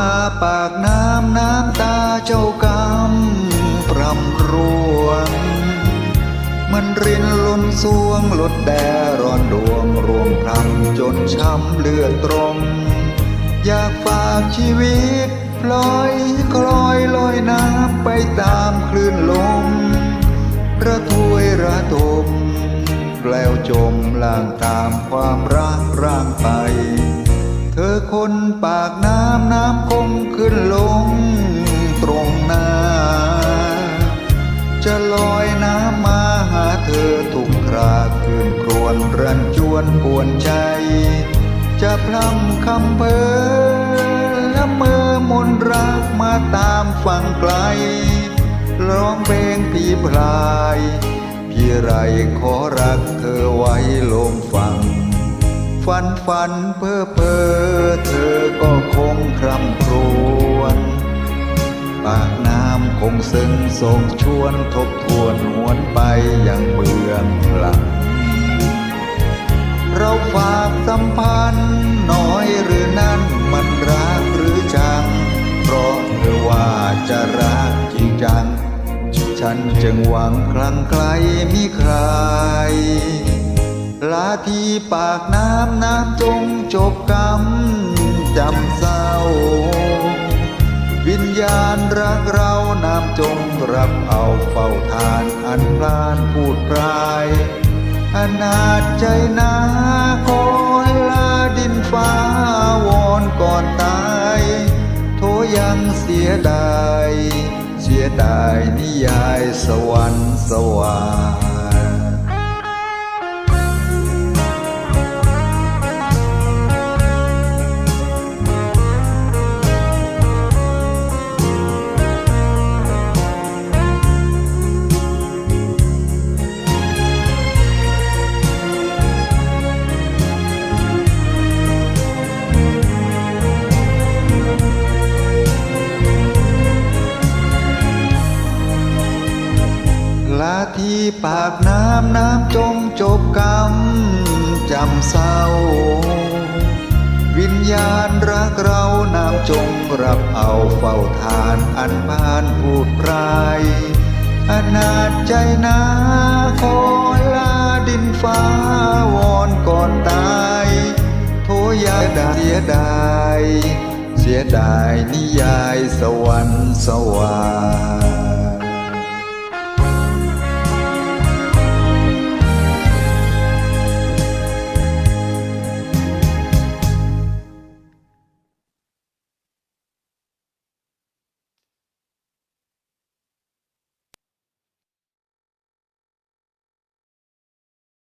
มาปากน้ำน้ำตาเจ้ากรรมพรำรวง มันรินล้นสวงลดแดร้อนดวงรวงพลันจนช้ำเลือดตรง อยากฝากชีวิตลอยคลอยลอยน้ำไปตามคลื่นลมระทวยระทมแกล้วจมล่างตามความรักร่างไป อคนปากน้ำน้ำคงขึ้นลงตรงหน้าจะลอยน้ำมาหาเธอทุกคราคืนครวนรันจวนปวนใจ จะพร่ำคำเพ้อละเมอมนรักมาตามฝั่งไกล ร้องเพลงผีพลาย พี่ไรขอรักเธอ ฝันฝันเพ้อเพ้อเธอก็คงคร่ำครวญปากน้ำคงซึ้งส่งชวนทบทวนหวนไปยังเมืองหลัง เราฝากสัมพันธ์น้อยหรือนั้นมันรักหรือจัง เพราะเธอว่าจะรักจริงจัง ฉันจึงหวังครั้งไกลมีใคร ลาที่ปากน้ำน้ำจงจบกรรมจำเศร้า วิญญาณรักเราน้ำจงรับเอาเฝ้าทานอันพลานพูดพรายอนาจใจนาคอยลาดินฟ้าวอนก่อนตาย โทยังเสียดาย เสียดายนิยายสวรรค์สวรร ที่ปากน้ำน้ำจงจบกรรมจำเศร้า วิญญาณรักเราน้ำจงรับเอาเฝ้าทานอันพานพูดพรายอนาจใจนาคอยลาดินฟ้าวอนก่อนตายโทยาดาเสียดายเสียดายนิยายสวรรค์สวรรค์